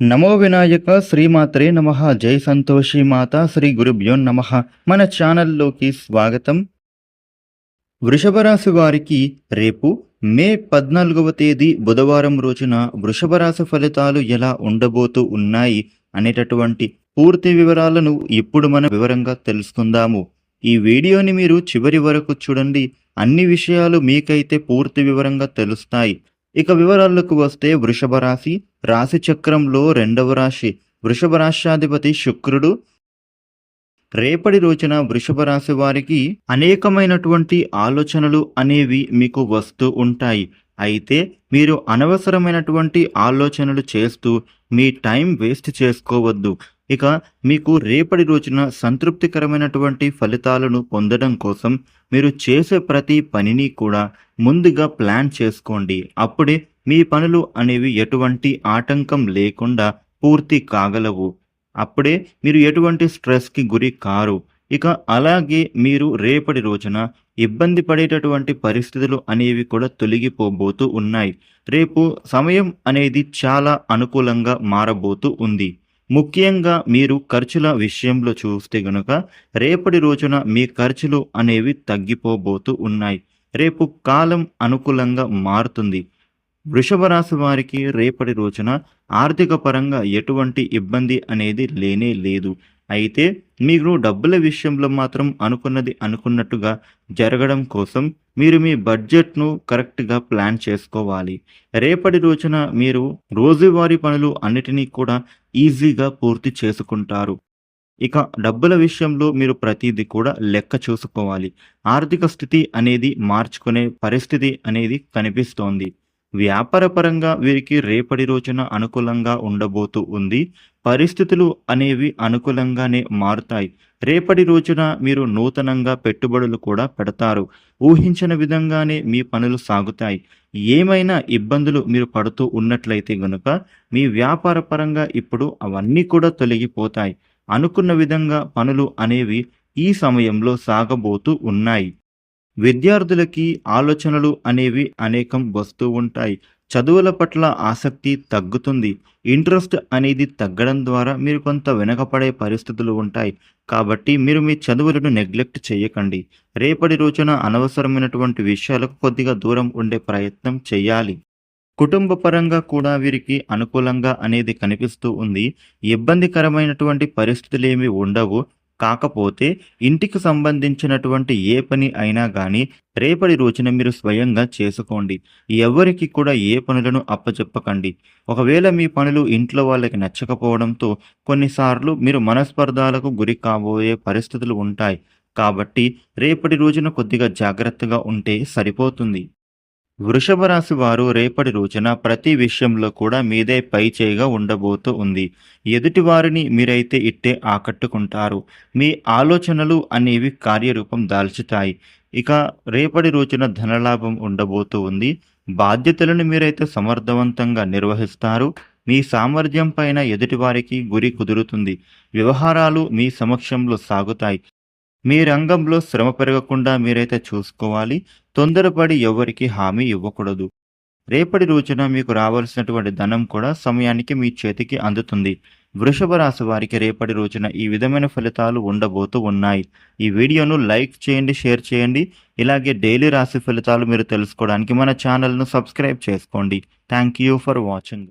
నమో వినాయక శ్రీమాత్రే నమ జై సంతోషి మాత శ్రీ గురుభ్యో నమ. మన ఛానల్లోకి స్వాగతం. వృషభ రాశి వారికి రేపు మే పద్నాలుగవ తేదీ బుధవారం రోజున వృషభ రాశి ఫలితాలు ఎలా ఉండబోతూ ఉన్నాయి అనేటటువంటి పూర్తి వివరాలను ఇప్పుడు మనం వివరంగా తెలుసుకుందాము. ఈ వీడియోని మీరు చివరి వరకు చూడండి. అన్ని విషయాలు మీకైతే పూర్తి వివరంగా తెలుస్తాయి. ఇక వివరాలకు వస్తే వృషభ రాశి. రాశి చక్రంలో రెండవ రాశి. వృషభ రాష్ట్రాధిపతి శుక్రుడు. రేపటి రోజున వృషభ రాశి వారికి అనేకమైనటువంటి ఆలోచనలు అనేవి మీకు వస్తూ ఉంటాయి. అయితే మీరు అనవసరమైనటువంటి ఆలోచనలు చేస్తూ మీ టైం వేస్ట్ చేసుకోవద్దు. ఇక మీకు రేపటి రోజున సంతృప్తికరమైనటువంటి ఫలితాలను పొందడం కోసం మీరు చేసే ప్రతి పనిని కూడా ముందుగా ప్లాన్ చేసుకోండి. అప్పుడే మీ పనులు అనేవి ఎటువంటి ఆటంకం లేకుండా పూర్తి కాగలవు. అప్పుడే మీరు ఎటువంటి స్ట్రెస్కి గురి కారు. ఇక అలాగే మీరు రేపటి రోజున ఇబ్బంది పడేటటువంటి పరిస్థితులు అనేవి కూడా తొలగిపోబోతూ ఉన్నాయి. రేపు సమయం అనేది చాలా అనుకూలంగా మారబోతూ ఉంది. ముఖ్యంగా మీరు ఖర్చుల విషయంలో చూస్తే గనుక రేపటి రోజున మీ ఖర్చులు అనేవి తగ్గిపోబోతూ ఉన్నాయి. రేపు కాలం అనుకూలంగా మారుతుంది. వృషభ రాశి వారికి రేపటి రోజున ఆర్థిక పరంగా ఎటువంటి ఇబ్బంది అనేది లేనే లేదు. అయితే మీరు డబ్బుల విషయంలో మాత్రం అనుకున్నది అనుకున్నట్టుగా జరగడం కోసం మీరు మీ బడ్జెట్ను కరెక్ట్గా ప్లాన్ చేసుకోవాలి. రేపటి రోజున మీరు రోజువారీ పనులు అన్నిటినీ కూడా ఈజీగా పూర్తి చేసుకుంటారు. ఇక డబ్బుల విషయంలో మీరు ప్రతిదీ కూడా లెక్క చూసుకోవాలి. ఆర్థిక స్థితి అనేది మార్చుకునే పరిస్థితి అనేది కనిపిస్తోంది. వ్యాపారపరంగా వీరికి రేపటి రోజున అనుకూలంగా ఉండబోతూ ఉంది. పరిస్థితులు అనేవి అనుకూలంగానే మారుతాయి. రేపటి రోజున మీరు నూతనంగా పెట్టుబడులు కూడా పెడతారు. ఊహించిన విధంగానే మీ పనులు సాగుతాయి. ఏమైనా ఇబ్బందులు మీరు పడుతూ ఉన్నట్లయితే గనుక మీ వ్యాపార పరంగా ఇప్పుడు అవన్నీ కూడా తొలగిపోతాయి. అనుకున్న విధంగా పనులు అనేవి ఈ సమయంలో సాగబోతూ ఉన్నాయి. విద్యార్థులకి ఆలోచనలు అనేవి అనేకం వస్తూ ఉంటాయి. చదువుల పట్ల ఆసక్తి తగ్గుతుంది. ఇంట్రెస్ట్ అనేది తగ్గడం ద్వారా మీరు కొంత వెనకపడే పరిస్థితులు ఉంటాయి. కాబట్టి మీరు మీ చదువులను నెగ్లెక్ట్ చేయకండి. రేపటి రోజున అనవసరమైనటువంటి విషయాలకు కొద్దిగా దూరం ఉండే ప్రయత్నం చేయాలి. కుటుంబ పరంగా కూడా వీరికి అనుకూలంగా అనేది కనిపిస్తూ ఉంది. ఇబ్బందికరమైనటువంటి పరిస్థితులు ఏమి ఉండవు. కాకపోతే ఇంటికి సంబంధించినటువంటి ఏ పని అయినా కానీ రేపటి రోజున మీరు స్వయంగా చేసుకోండి. ఎవరికి కూడా ఏ పనులను అప్పచెప్పకండి ఒకవేళ మీ పనులు ఇంట్లో వాళ్ళకి నచ్చకపోవడంతో కొన్నిసార్లు మీరు మనస్పర్ధాలకు గురి కాబోయే పరిస్థితులు ఉంటాయి. కాబట్టి రేపటి రోజున కొద్దిగా జాగ్రత్తగా ఉంటే సరిపోతుంది. వృషభ రాశి వారు రేపటి రోజున ప్రతి విషయంలో కూడా మీదే పై చేయిగా ఉండబోతూ ఉంది. ఎదుటి వారిని మీరైతే ఇట్టే ఆకట్టుకుంటారు. మీ ఆలోచనలు అనేవి కార్యరూపం దాల్చుతాయి. ఇక రేపటి రోజున ధనలాభం ఉండబోతూ ఉంది. బాధ్యతలను మీరైతే సమర్థవంతంగా నిర్వహిస్తారు. మీ సామర్థ్యం పైన ఎదుటివారికి గురి కుదురుతుంది. వ్యవహారాలు మీ సమక్షంలో సాగుతాయి. మీ రంగంలో శ్రమ పెరగకుండా మీరైతే చూసుకోవాలి. తొందరపడి ఎవరికి హామీ ఇవ్వకూడదు. రేపటి రోజున మీకు రావాల్సినటువంటి ధనం కూడా సమయానికి మీ చేతికి అందుతుంది. వృషభ రాశి వారికి రేపటి రోజున ఈ విధమైన ఫలితాలు ఉండబోతూ ఉన్నాయి. ఈ వీడియోను లైక్ చేయండి షేర్ చేయండి. ఇలాగే డైలీ రాశి ఫలితాలు మీరు తెలుసుకోవడానికి మన ఛానల్ను సబ్స్క్రైబ్ చేసుకోండి. Thank you for watching.